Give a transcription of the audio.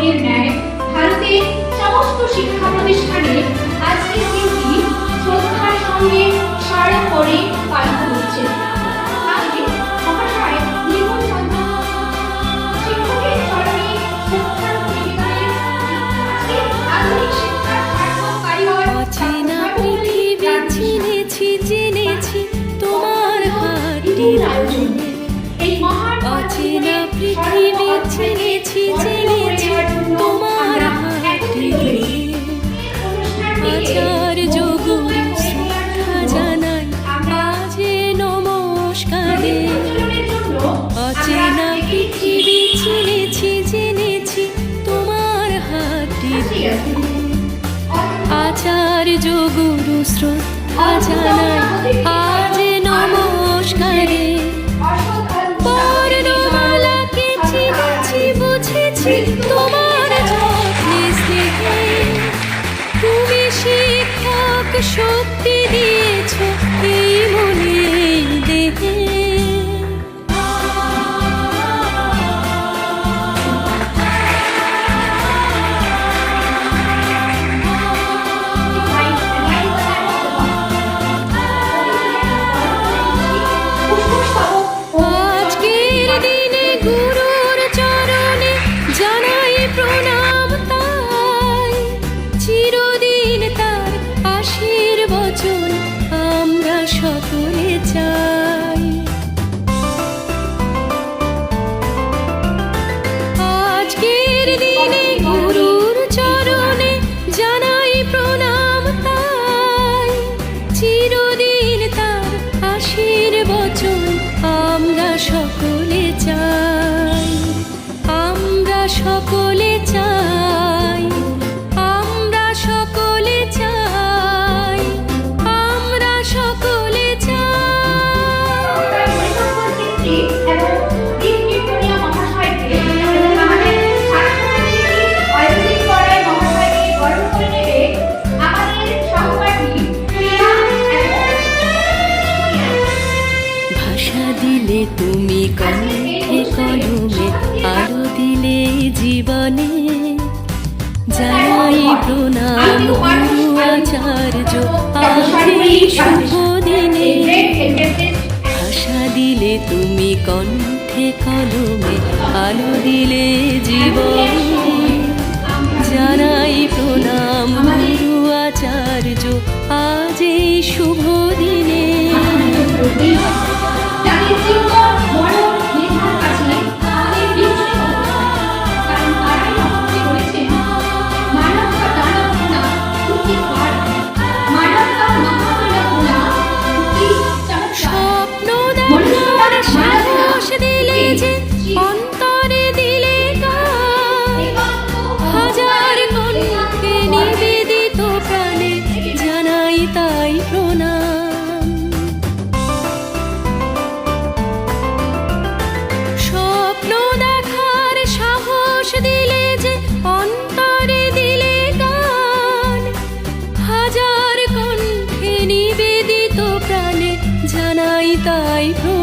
পালনের ন্যায় ভারতের সমস্ত শিক্ষা প্রতিষ্ঠানে আজকের দিনটি শ্রদ্ধার সঙ্গে সারা করে পালিত হচ্ছে আজকে মহাশয় নিমন্ত্রণ। শিক্ষকের চরণে শ্রদ্ধার নমস্কারে। অচেনা পৃথিবী চিনেছি জেনেছি তোমার হাতটি আচার্য গুরু শ্রদ্ধা জানাই আজ নমস্কারে। বর্ণমালাকে বুঝেছি তোমার যত্নে স্নেহে। তুমি শিক্ষক শক্তি দিয়েছ, এই চিরদিন তার আশীর্বচন আমরা সকলে চাই। আমরা সকলে চাই। তুমি কণ্ঠে কলমে আলো দিলে জীবনে। জানাই প্রণাম আচার্য আজই শুভ দিনে ভাষা দিলে তুমি কণ্ঠে কলমে আলো দিলে জীবনে। জানাই প্রণাম গুরু আচার্য আজ এই শুভ দিনে তাই প্রণাম জানাই